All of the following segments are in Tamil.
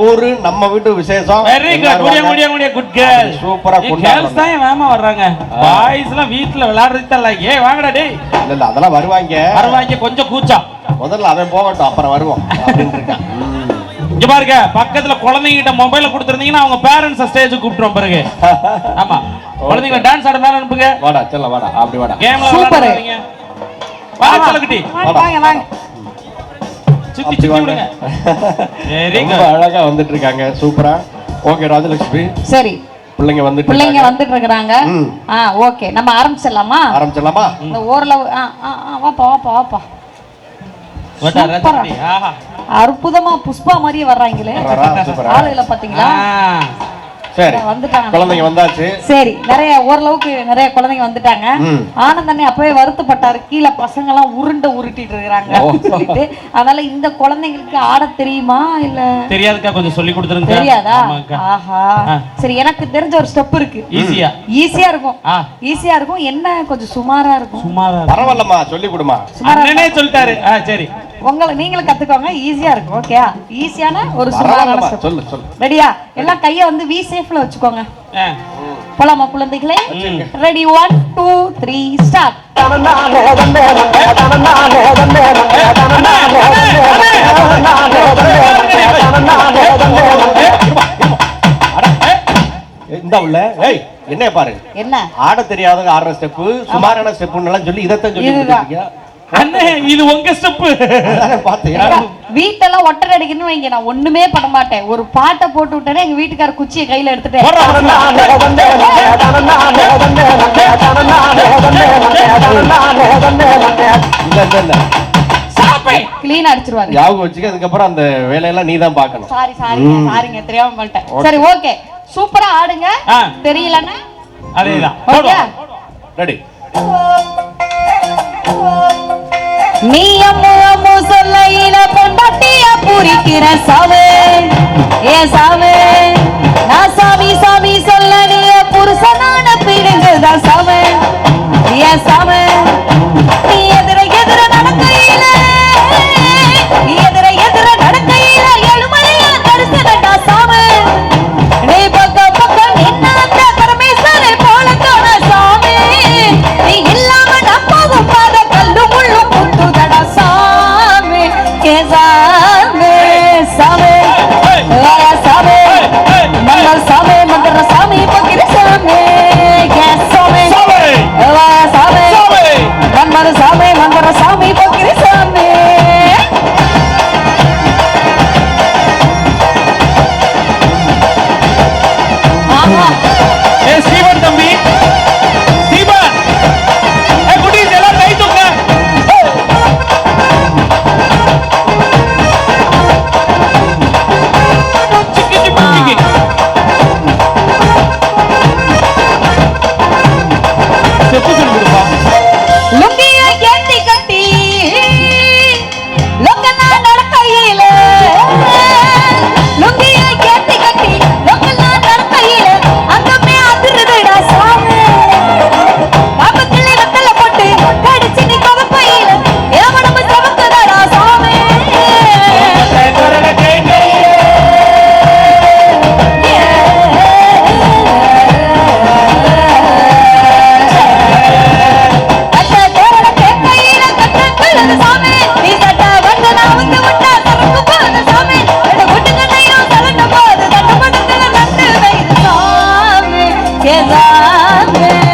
ஊரு நம்ம வீட்டு விசேஷம். வெரி குட் முடிய. முடிய முடிய குட் கேர்ள் சூப்பரா. கேர்ள்ஸ் தான் வேமா வர்றாங்க? பாய்ஸ் எல்லாம் வீட்ல விளையாடுறது தெரியல ஏ வாங்கடா டேய். இல்ல இல்ல அதெல்லாம் வருவாங்க. வருவாங்க கொஞ்சம் கூச்சம். முதல்ல அவன் போகட்டும் அப்புறம் வருவோம். இங்க பாருங்க பக்கத்துல குழந்தைங்கிட்ட மொபைல கொடுத்துருந்தீங்கன்னா அவங்க பேரண்ட்ஸ் ஸ்டேஜ் கூப்பிட்டுரும் பிறகு. ஆமா. குழந்தைங்கள டான்ஸ் ஆட மேல அனுப்புங்க. வாடா செல்ல வாடா அப்படி வாடா. கேம்ல. விளையாடுறீங்க வாங்க சொல்லக்கிட்டி வாங்க, வாங்க. அப்படி வாங்க. ரொம்ப அழகா வந்துட்டு இருக்காங்க சூப்பரா ஓகே ராஜலட்சுமி. சரி. பிள்ளைங்க வந்துட்டு பிள்ளைங்க இருக்காங்க. வந்துட்டு இருக்கிறாங்க ம். ஆ ஓகே. நம்ம ஆரம்பிச்சிடலாமா? ஆரம்பிச்சிடலாமா? இந்த ஓரளவு ஆ வாப்பா வாப்பா அற்புதமா புஷ்பா மாதிரியே வர்றாங்களே. ஆளுகளை பாத்தீங்களா ஆ. சரி. வந்துட்டாங்க. குழந்தைங்க வந்தாச்சு. சரி நிறைய ஓரளவுக்கு நிறைய குழந்தைங்க வந்துட்டாங்க. ஆனந்தண்ணே அப்பவே வருத்தப்பட்டாரு. கீழே பசங்க எல்லாம் உருண்டை உருட்டிட்டு இருக்கிறாங்க. சொல்லிட்டு. அதனால இந்த குழந்தைங்களுக்கு ஆட தெரியுமா இல்ல? தெரியாதுக்கா கொஞ்சம் சொல்லி கொடுத்துருங்க தெரியாதா? ஆஹா. சரி எனக்கு தெரிஞ்ச ஒரு ஸ்டெப் இருக்கு. ஈஸியா. ஈஸியா இருக்கும். ஈஸியா இருக்கும். என்ன கொஞ்சம் சுமாரா இருக்கும். சுமாரா பரவாயில்லம்மா சொல்லி கொடுமா அண்ணனே சொல்லிட்டாரு. சரி. உங்களை நீங்களும் கத்துக்கோங்க. ஈஸியா இருக்கும். ஓகே ஈஸியான ஒரு சுமாரான சொல்லு சொல்லு. ரெடியா எல்லாம் கைய வந்து வி சேஃப்ல வச்சுக்கோங்க. போலாமா குழந்தைகளே? Ready one two three start இந்த உள்ள. ஏய் என்ன பாரு. என்ன? ஆட தெரியாதவங்க ஆடுற ஸ்டெப் சுமாரான ஸ்டெப்னு எல்லாம் சொல்லி இதைத்தான் சொல்லி அண்ணே இது உங்க ஸ்டெப் வீட்டெல்லாம் ஒட்டடை அடிக்கணும்னு வைங்க நான் ஒண்ணுமே பண்ண மாட்டேன் ஒரு பாட்டை போட்டு விட்டேனே எங்க வீட்டுக்கார குச்சியை கையில எடுத்துட்டேன் கிளீன் அடிச்சிருவாரு ஞாபகம் வச்சுக்க அதுக்கப்புறம் அந்த வேலையெல்லாம் நீ தான் பார்க்கணும் சாரி சாரிங்க சாரிங்க தெரியாம பண்ணிட்டேன் சரி ஓகே சூப்பரா ஆடுங்க. தெரியலன்னா அதேதான் ரெடி நீ அம்மு அம்மு சொல்லையில பொண்டாட்டிய பூரிக்கிற சாவு? ஏ சாவு? நான் சாமி சாமி சொல்ல நீ புருஷனான பிடுங்குதான் சாவு. যাবে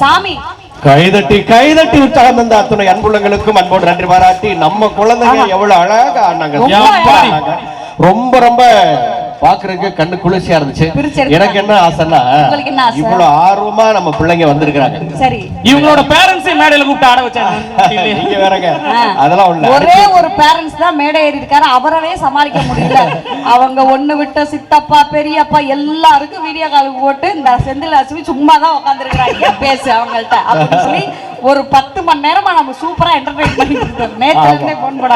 சாமி கைதட்டி கைதட்டி உற்சாகம் தந்த அத்துணை அன்புள்ளங்களுக்கும் அன்போடு நன்றி பாராட்டி நம்ம குழந்தைங்க எவ்வளவு அழகா. ஆடினாங்க. ரொம்ப ரொம்ப பாக்குறதுக்கு கண்ணு குளிர்ச்சியா இருந்துச்சு. எனக்கு என்ன ஆசைன்னா உங்களுக்கு என்ன ஆசை? இவ்வளவு ஆர்வமா நம்ம பிள்ளைங்க வந்திருக்கிறாங்க. சரி. இவங்களோட பேரண்ட்ஸையும் மேடையில கூப்பிட்டு ஆட வச்சாங்க. நீங்க வேறங்க. அதெல்லாம் உள்ள ஒரே ஒரு பேரண்ட்ஸ் தான் மேடை ஏறி இருக்காரு அவரவே சமாளிக்க முடியல. அவங்க ஒண்ணு விட்ட சித்தப்பா பெரியப்பா எல்லாருக்கும் வீடியோ கால் போட்டு இந்த செந்தில் லட்சுமி சும்மா தான் உட்காந்துருக்காங்க பேசு அவங்கள்ட்ட? அப்படின்னு சொல்லி ஒரு பத்து மணி நேரமா நம்ம சூப்பரா என்டர்டைன் பண்ணிட்டு இருக்கோம் நேற்று இருந்தே போன் போட